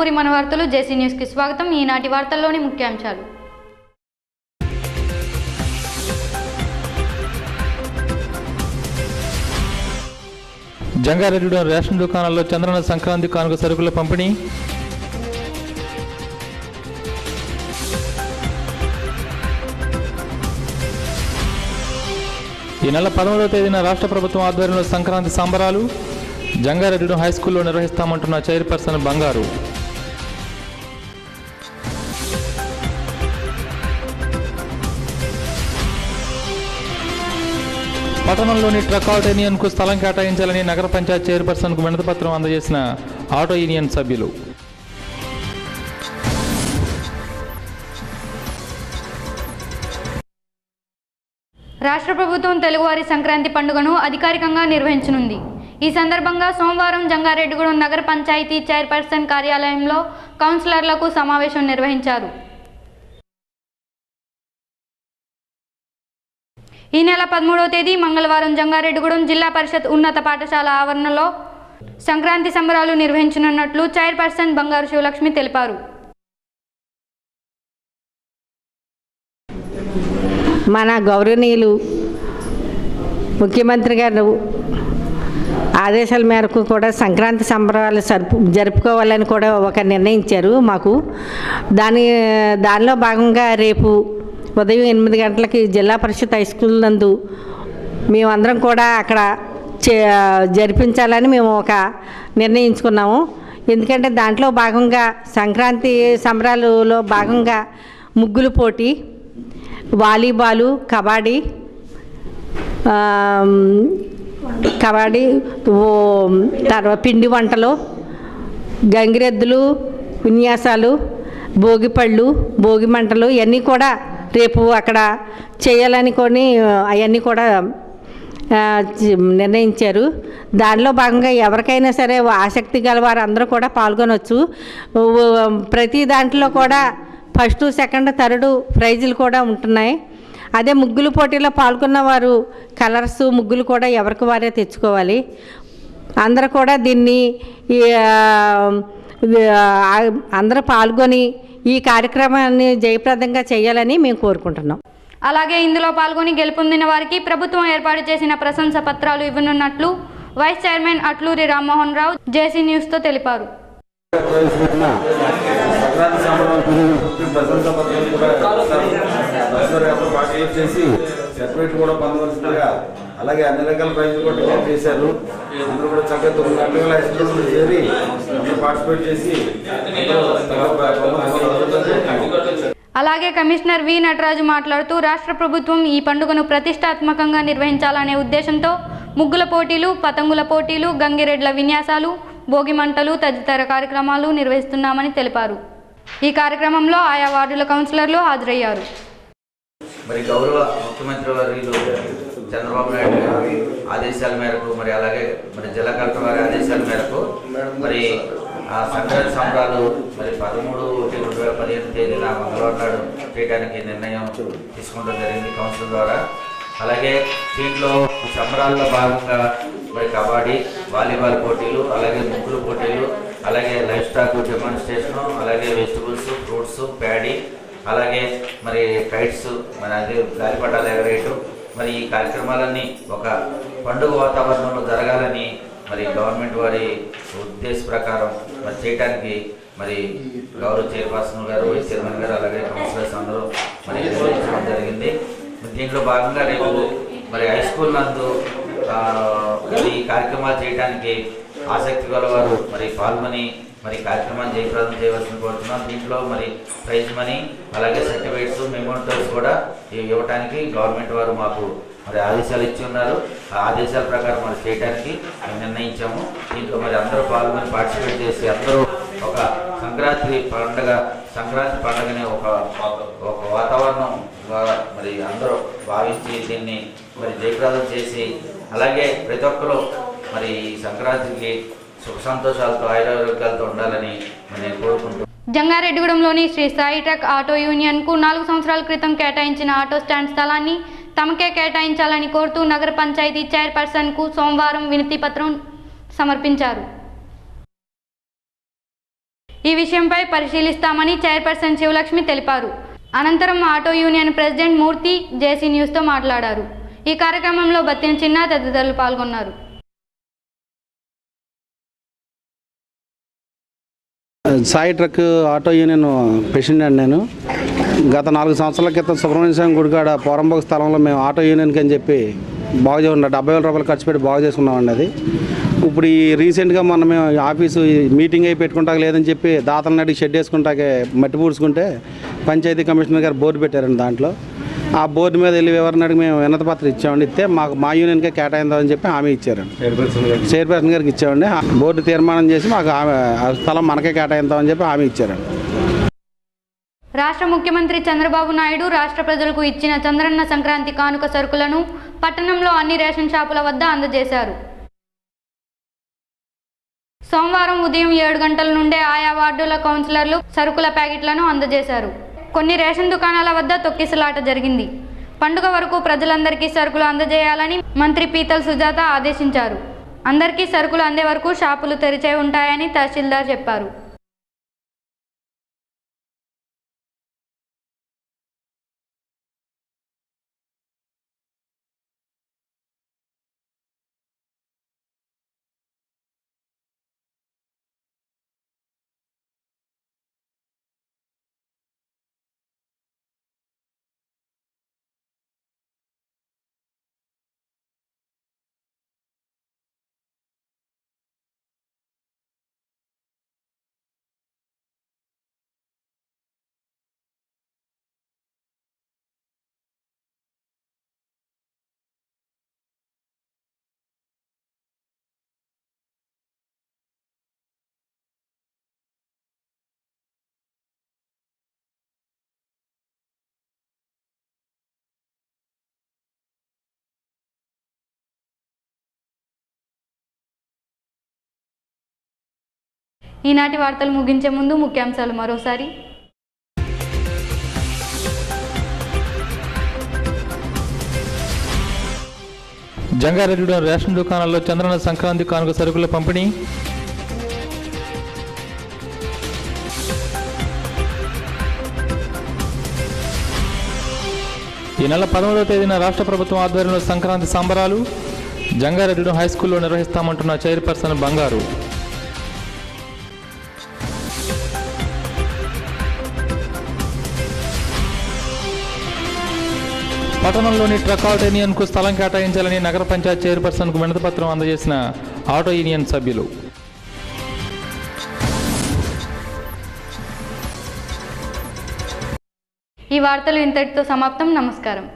నందమూరి మన వార్తలు జేసీ న్యూస్కి స్వాగతం. ఈనాటి వార్తల్లోని ముఖ్యాంశాలు. జంగారెడ్డిలో రేషన్ దుకాణాల్లో చంద్రన సంక్రాంతి కానుక సరుకుల పంపిణీ. ఈ నెల పదమూడవ తేదీన రాష్ట్ర ప్రభుత్వం ఆధ్వర్యంలో సంక్రాంతి సంబరాలు. జంగారెడ్డిలో హై స్కూల్లో నిర్వహిస్తామంటున్న చైర్పర్సన్ బంగారు. పట్టణంలోని ట్రక్ ఆటో యూనియన్కు స్థలం కేటాయించాలని నగర పంచాయత్ చైర్పర్సన్కు వినతిపత్రం అందజేసిన ఆటో యూనియన్ సభ్యులు. రాష్ట్ర ప్రభుత్వం తెలుగువారి సంక్రాంతి పండుగను అధికారికంగా నిర్వహించనుంది. ఈ సందర్భంగా సోమవారం జంగారెడ్డిగూడెం నగర పంచాయతీ చైర్పర్సన్ కార్యాలయంలో కౌన్సిలర్లకు సమావేశం నిర్వహించారు. ఈ నెల పదమూడవ తేదీ మంగళవారం జంగారెడ్డిగూడెం జిల్లా పరిషత్ ఉన్నత పాఠశాల ఆవరణలో సంక్రాంతి సంబరాలు నిర్వహించనున్నట్లు చైర్పర్సన్ బంగారు శివలక్ష్మి తెలిపారు. మన గౌరవనీయులు ముఖ్యమంత్రి గారు ఆదేశాల మేరకు కూడా సంక్రాంతి సంబరాలు సరుపు జరుపుకోవాలని కూడా ఒక నిర్ణయించారు మాకు. దాని దానిలో భాగంగా రేపు ఉదయం ఎనిమిది గంటలకి జిల్లా పరిషత్ హై స్కూల్ నందు మేమందరం కూడా అక్కడ చే జరిపించాలని మేము ఒక నిర్ణయించుకున్నాము. ఎందుకంటే దాంట్లో భాగంగా సంక్రాంతి సంబరాలలో భాగంగా ముగ్గులు పోటీ వాలీబాలు కబడ్డీ కబడ్డీ ఓ తర్వాత పిండి వంటలు గంగిరెద్దులు విన్యాసాలు భోగిపళ్ళు భోగి మంటలు ఇవన్నీ కూడా రేపు అక్కడ చేయాలని కొన్ని అవన్నీ కూడా నిర్ణయించారు. దానిలో భాగంగా ఎవరికైనా సరే ఆసక్తి గల వారందరూ అందరూ కూడా పాల్గొనవచ్చు ప్రతి దాంట్లో కూడా ఫస్ట్ సెకండ్ థర్డ్ ప్రైజులు కూడా ఉంటున్నాయి. అదే ముగ్గులు పోటీలో పాల్గొన్న వారు కలర్స్ ముగ్గులు కూడా ఎవరికి వారే తెచ్చుకోవాలి. అందరూ కూడా దీన్ని అందరూ పాల్గొని ఈ కార్యక్రమాన్ని జయప్రదంగా చేయాలని మేము కోరుకుంటున్నాం. అలాగే ఇందులో పాల్గొని గెలుపొందిన వారికి ప్రభుత్వం ఏర్పాటు చేసిన ప్రశంస పత్రాలు ఇవ్వనున్నట్లు vice chairman Atluri Rammohan Rao JC న్యూస్తో తెలిపారు. అలాగే అన్ని రకాల ప్రైజులు కూడా చేశారు. అందరూ కూడా చక్కగా తొమ్మిది గంటల చేరి పార్టిసిపేట్ చేసి అలాగే కమిషనర్ వి నటరాజు మాట్లాడుతూ రాష్ట్ర ప్రభుత్వం ఈ పండుగను ప్రతిష్టాత్మకంగా నిర్వహించాలనే ఉద్దేశంతో ముగ్గుల పోటీలు పతంగుల పోటీలు గంగిరెడ్ల విన్యాసాలు భోగిమంటలు తదితర కార్యక్రమాలు నిర్వహిస్తున్నామని తెలిపారు. ఈ కార్యక్రమంలో ఆయా వార్డుల కౌన్సిలర్లు హాజరయ్యారు. మరి గౌరవ ముఖ్యమంత్రి వర్యులు చంద్రబాబు నాయుడు గారి ఆదేశాల మేరకు మరి అలాగే మరి జిల్లా కలెక్టర్ వారి ఆదేశాల మేరకు మరి ఆ సంక్రాంతి సంబరాలు మరి పదమూడు రెండు వేల పదిహేను తేదీన మంగళవారం నాడు చేయడానికి నిర్ణయం తీసుకోవడం జరిగింది కౌన్సిల్ ద్వారా. అలాగే దీంట్లో సంబరాల్లో భాగంగా మరి కబడ్డీ వాలీబాల్ పోటీలు అలాగే ముగ్గులు పోటీలు అలాగే లైఫ్ స్టాక్ డెమాన్స్ట్రేషను అలాగే వెజిటబుల్స్ ఫ్రూట్స్ ప్యాడీ అలాగే మరి కైట్స్ మరి అదే గాలిపటాలు ఎగరేయటం మరి ఈ కార్యక్రమాలన్నీ ఒక పండుగ వాతావరణంలో జరగాలని మరి గవర్నమెంట్ వారి ఉద్దేశ ప్రకారం మరి చేయడానికి మరి గౌరవ చైర్పర్సన్ గారు వైస్ చైర్మన్ గారు అలాగే కౌన్సిలర్స్ అందరూ మరి నిర్వహించడం జరిగింది. దీంట్లో భాగంగా రేపు మరి హై స్కూల్ నందు ఈ కార్యక్రమాలు చేయడానికి ఆసక్తి గలవారు మరి పాల్గొని మరి కార్యక్రమాన్ని జయప్రదం చేయవలసిన కోరుతున్నాం. దీంట్లో మరి ప్రైజ్ మనీ అలాగే సర్టిఫికేట్స్ మెమోటల్స్ కూడా ఇవ్వటానికి ఇవ్వడానికి గవర్నమెంట్ వారు మాకు మరి ఆదేశాలు ఇచ్చి ఉన్నారు. ఆ ఆదేశాల ప్రకారం మరి చేయడానికి మేము నిర్ణయించాము. దీంట్లో మరి అందరూ పాల్గొని పార్టిసిపేట్ చేసి అందరూ ఒక సంక్రాంతి పండుగ సంక్రాంతి పండుగని ఒక ఒక వాతావరణం మరి అందరూ భావించి దీన్ని మరి జయప్రదం చేసి అలాగే ప్రతి ఒక్కరూ మరి ఈ సంక్రాంతికి సుఖ సంతోషాలతో ఆయురారోగ్యాలతో ఉండాలని నేను కోరుకుంటున్నాను జంగారెడ్డిగూడెంలోని శ్రీ సాయి ట్రక్ ఆటో యూనియన్కు నాలుగు సంవత్సరాల క్రితం కేటాయించిన ఆటో స్టాండ్ స్థలాన్ని తమకే కేటాయించాలని కోరుతూ నగర పంచాయతీ చైర్పర్సన్కు సోమవారం వినతి పత్రం సమర్పించారు. ఈ విషయంపై పరిశీలిస్తామని చైర్పర్సన్ శివలక్ష్మి తెలిపారు. అనంతరం auto union president Murthy JC న్యూస్తో మాట్లాడారు. ఈ కార్యక్రమంలో బత్తిన చిన్న తదితరులు పాల్గొన్నారు. Sai truck auto union president అండి నేను. గత నాలుగు సంవత్సరాల క్రితం సుబ్రహ్మణ్య స్వామి గుడికాడ పోరంబోగ స్థలంలో మేము ఆటో యూనియన్కి అని చెప్పి బాగు చేసుకున్నాం డెబ్బై వేల రూపాయలు ఖర్చు పెట్టి బాగు చేసుకున్నామండి అది. ఇప్పుడు ఈ రీసెంట్గా మొన్న మేము ఆఫీసు మీటింగ్ అయి పెట్టుకుంటాక లేదని చెప్పి దాతలను అడిగి షెడ్ వేసుకుంటాకే మట్టి పూడ్చుకుంటే పంచాయతీ కమిషనర్ గారు బోర్డు పెట్టారండి దాంట్లో. ఆ బోర్డు మీద వెళ్ళి వివరణ అడిగి మేము వినతి పత్రం ఇచ్చామండి. ఇస్తే మాకు మా యూనియన్కే కేటాయిందామని చెప్పి హామీ ఇచ్చారండి. చైర్పర్సన్ గారికి. ఇచ్చామండి. ఆ బోర్డు తీర్మానం చేసి మాకు ఆమె ఆ స్థలం మనకే కేటాయిద్దామని చెప్పి హామీ ఇచ్చారండి. రాష్ట్ర ముఖ్యమంత్రి చంద్రబాబు నాయుడు రాష్ట్ర ప్రజలకు ఇచ్చిన చంద్రన్న సంక్రాంతి కానుక సరుకులను పట్టణంలో అన్ని రేషన్ షాపుల వద్ద అందజేశారు. సోమవారం ఉదయం ఏడు గంటల నుండే ఆయా వార్డుల కౌన్సిలర్లు సరుకుల ప్యాకెట్లను అందజేశారు. కొన్ని రేషన్ దుకాణాల వద్ద తొక్కిసలాట జరిగింది. పండుగ వరకు ప్రజలందరికీ సరుకులు అందజేయాలని మంత్రి పీతల్ సుజాత ఆదేశించారు. అందరికీ సరుకులు అందే వరకు షాపులు తెరిచే ఉంటాయని తహసీల్దార్ చెప్పారు. ఈనాటి వార్తలు ముగించే ముందు ముఖ్యాంశాలు మరోసారి. జంగారెడ్డిలో రేషన్ దుకాణాల్లో చంద్రన సంక్రాంతి కానుక సరుకుల పంపిణీ. ఈ నెల పదమూడవ తేదీన రాష్ట్ర ప్రభుత్వం ఆధ్వర్యంలో సంక్రాంతి సంబరాలు. జంగారెడ్డిలో హై స్కూల్లో నిర్వహిస్తామంటున్న చైర్పర్సన్ బంగారు. పట్టణంలోని ట్రక్ ఆటో యూనియన్కు స్థలం కేటాయించాలని నగర పంచాయత్ చైర్పర్సన్కు వినతిపత్రం అందజేసిన ఆటో యూనియన్ సభ్యులు. ఈ వార్తలు ఇంతటితో సమాప్తం. నమస్కారం.